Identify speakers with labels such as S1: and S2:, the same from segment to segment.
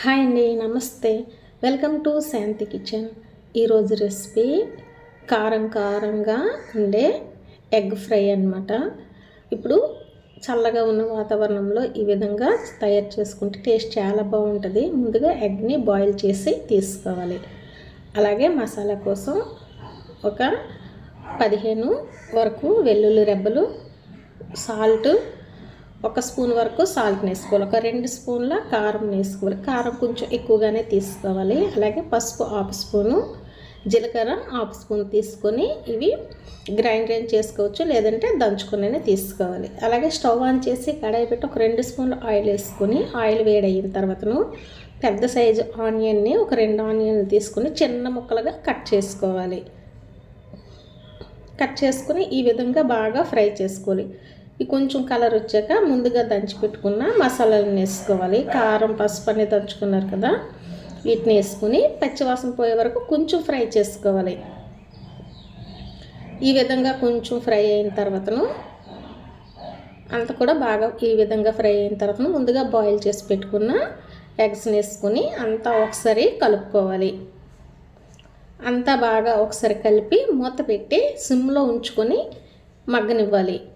S1: Hi అండి నమస్తే. Welcome to Shanti kitchen. ఈరోజు రెసిపీ కారం కారంగా ఉండే ఎగ్ ఫ్రై అన్నమాట. ఇప్పుడు చల్లగా ఉన్న వాతావరణంలో ఈ విధంగా తయారు చేసుకుంటే టేస్ట్ చాలా బాగుంటుంది. ముందుగా ఎగ్ని బాయిల్ చేసి తీసుకోవాలి. అలాగే మసాలా కోసం ఒక పదిహేను వరకు వెల్లుల్లి రెబ్బలు సాల్ట్ ఒక స్పూన్ వరకు సాల్ట్ వేసుకోవాలి ఒక రెండు స్పూన్ల కారం వేసుకోవాలి కారం కొంచెం ఎక్కువగానే తీసుకోవాలి. అలాగే పసుపు హాఫ్ స్పూను జీలకర్ర హాఫ్ స్పూన్ తీసుకొని ఇవి గ్రైండ్ చేసుకోవచ్చు. లేదంటే దంచుకునే తీసుకోవాలి. అలాగే స్టవ్ ఆన్ చేసి కడాయి పెట్టి ఒక రెండు స్పూన్లు ఆయిల్ వేసుకొని ఆయిల్ వేడయిన తర్వాతను పెద్ద సైజు ఆనియన్ని ఒక రెండు ఆనియన్ తీసుకొని చిన్న ముక్కలుగా కట్ చేసుకోవాలి. కట్ చేసుకుని ఈ విధంగా బాగా ఫ్రై చేసుకోవాలి. కొంచెం కలర్ వచ్చాక ముందుగా దంచి పెట్టుకున్న మసాలాలను వేసుకోవాలి. కారం పసుపు అనేది దంచుకున్నారు కదా? వీటిని వేసుకుని పచ్చివాసన పోయే వరకు కొంచెం ఫ్రై చేసుకోవాలి. ఈ విధంగా కొంచెం ఫ్రై అయిన తర్వాతను అంత కూడా బాగా ఈ విధంగా ఫ్రై అయిన తర్వాత ముందుగా బాయిల్ చేసి పెట్టుకున్న ఎగ్స్ని వేసుకొని అంతా ఒకసారి కలుపుకోవాలి. అంతా బాగా ఒకసారి కలిపి మూత పెట్టి సిమ్లో ఉంచుకొని మగ్గనివ్వాలి.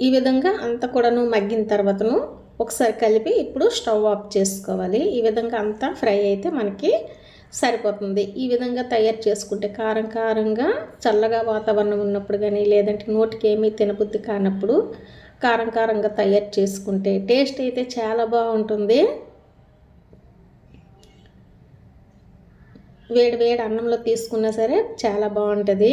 S1: ఈ విధంగా అంతా కూడాను మగ్గిన తర్వాతను ఒకసారి కలిపి ఇప్పుడు స్టవ్ ఆఫ్ చేసుకోవాలి. ఈ విధంగా అంతా ఫ్రై అయితే మనకి సరిపోతుంది. ఈ విధంగా తయారు చేసుకుంటే కారం కారంగా చల్లగా వాతావరణం ఉన్నప్పుడు కానీ లేదంటే నోటికి ఏమీ తినబుద్ధి కానప్పుడు కారం కారంగా తయారు చేసుకుంటే టేస్ట్ అయితే చాలా బాగుంటుంది. వేడి వేడి అన్నంలో తీసుకున్నా సరే చాలా బాగుంటుంది.